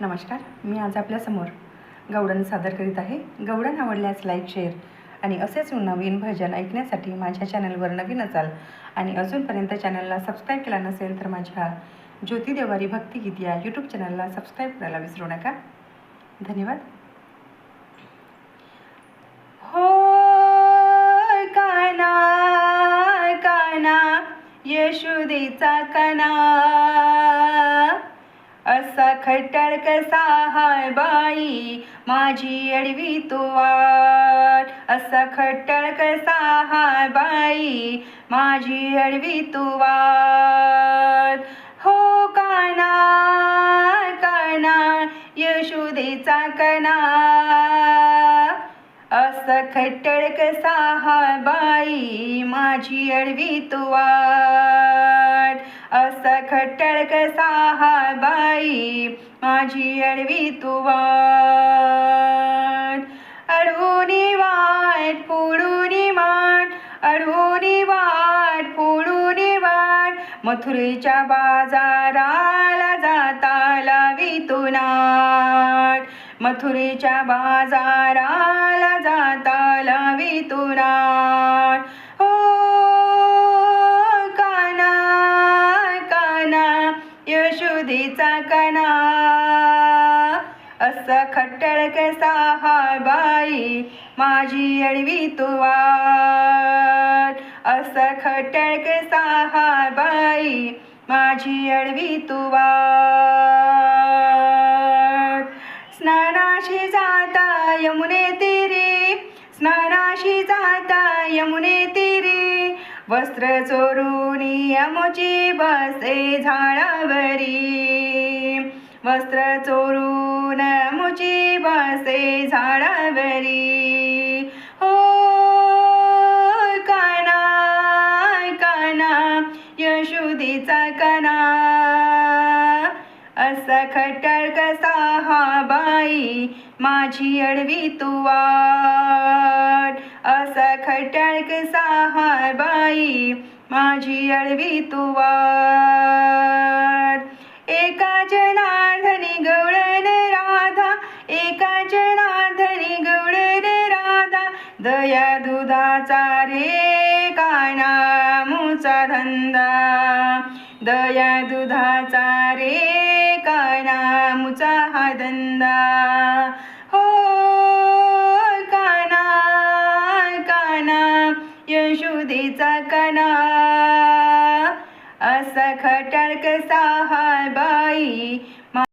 नमस्कार मी आज आपल्यासमोर गवडण सादर करीत आहे. गवडण आवडल्यास लाईक शेअर आणि असेच नवीन भजन ऐकण्यासाठी माझ्या चॅनलवर नवीन असाल आणि अजूनपर्यंत चॅनलला सबस्क्राईब केला नसेल तर माझ्या ज्योती देवारी भक्तिगीत या यूट्यूब चॅनलला सबस्क्राईब करायला विसरू नका. धन्यवाद. हो काना काना यशोदेचा कना असा खट्टळ कसा हाय बाई? माझी अडवी तू वाट असा खट्टळ कसा हाय बाई? माझी अडवी तू वाट हो काना काना यशोदेचा कना असं खट्टळ कसा हाय बाई? माझी अडवी तुवाट असं खट्टळ कसा हाय बाई माझी अडवी तू वाट. अडवूनी वाट पुडूनी माट. अडवूनी वाट पुडूनी वाट मथुरीच्या बाजाराला जाता लावी तू नाट. बाजाराला जाता लावी तू नाट. असं खट्टळ कसा हा बाई माझी अडवी तू असं खट्टळ कसा हा बाई माझी अडवी तुवार. स्नानाशी जाता यमुने तिरी स्नानाशी जाता यमुने तिरी. वस्त्र चोरून यमुची बसे झाडावरी. वस्त्र चोरून मुची बसे झाडावरी. हो काना काना यशोदेचा कना. असा खट्टळ कसा हा बाई माझी अडवी तुवाट असा खट्टळ कसा हा बाई माझी अडवी तुवाट दया दुधाचा रे काना मुचा धंदा? दया दुधाचा रे काना मुचा हा धंदा? हो काना काना यशुदीचा कना असा खटळक साहा बाई